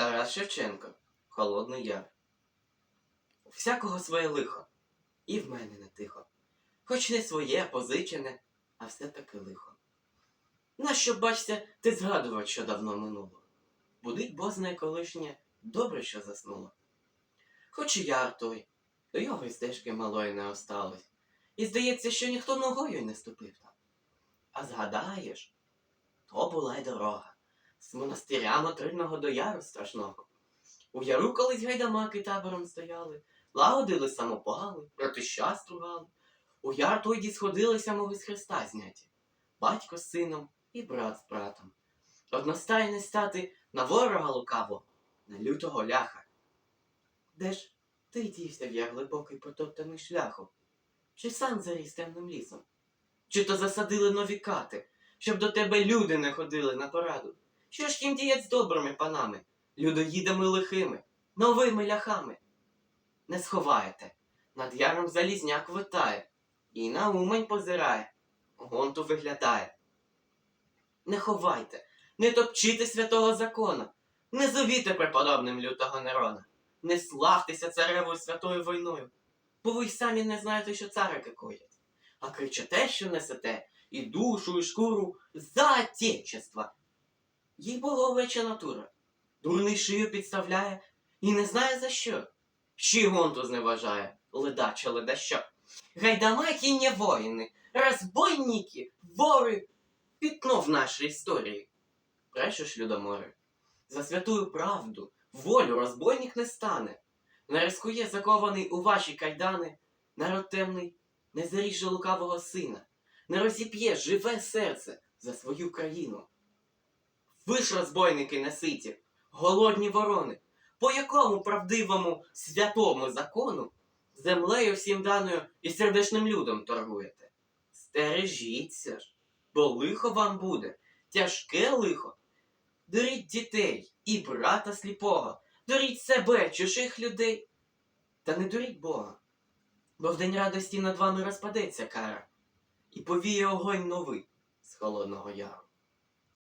Тарас Шевченко, Холодний Яр. Всякого своє лихо, і в мене не тихо. Хоч не своє, позичене, а все-таки лихо. Нащо, бачся, ти згадував, що давно минуло? Будить бозне колишнє, добре, що заснуло. Хоч і яр той, його й стежки малої не осталось, і здається, що ніхто ногою не ступив там. А згадаєш, то була й дорога з монастиря Матридного до яру страшного. У яру колись гайдамаки табором стояли, лагодили самопали, проти стругали. У яр тоді сходилися, мови з Христа зняті, батько з сином і брат з братом. Одностайне стати на ворога лукаво, на лютого ляха. Де ж ти дівся в яр глибокий потоптаний шляху? Чи сам заріс темним лісом? Чи то засадили нові кати, щоб до тебе люди не ходили на пораду? Що ж їм діять з добрими панами, людоїдами лихими, новими ляхами? Не сховаєте, над яром залізняк витає, і на умень позирає, гонту виглядає. Не ховайте, не топчите святого закона, не зовіте преподобним лютого Нерона, не славтеся царевою святою війною, бо ви й самі не знаєте, що царики коять, а кричите, що несете, і душу, і шкуру за отечество. Їй боговеча натура. Дурний шию підставляє і не знає за що. Ще й гонту зневажає, ледача ледащо. Гайдамаки не воїни, розбойники, вори, пітно в нашій історії. Брешеш, Людоморе, за святую правду, волю розбойник не стане. Не рискує закований у ваші кайдани, народ темний не заріже лукавого сина, не розіп'є живе серце за свою країну. Ви ж, розбойники неситі, голодні ворони, по якому правдивому святому закону землею всім даною і сердечним людом торгуєте? Стережіться ж, бо лихо вам буде, тяжке лихо. Дуріть дітей і брата сліпого, дуріть себе, чужих людей. Та не дуріть Бога, бо в день радості над вами розпадеться кара, і повіє огонь новий з холодного яру.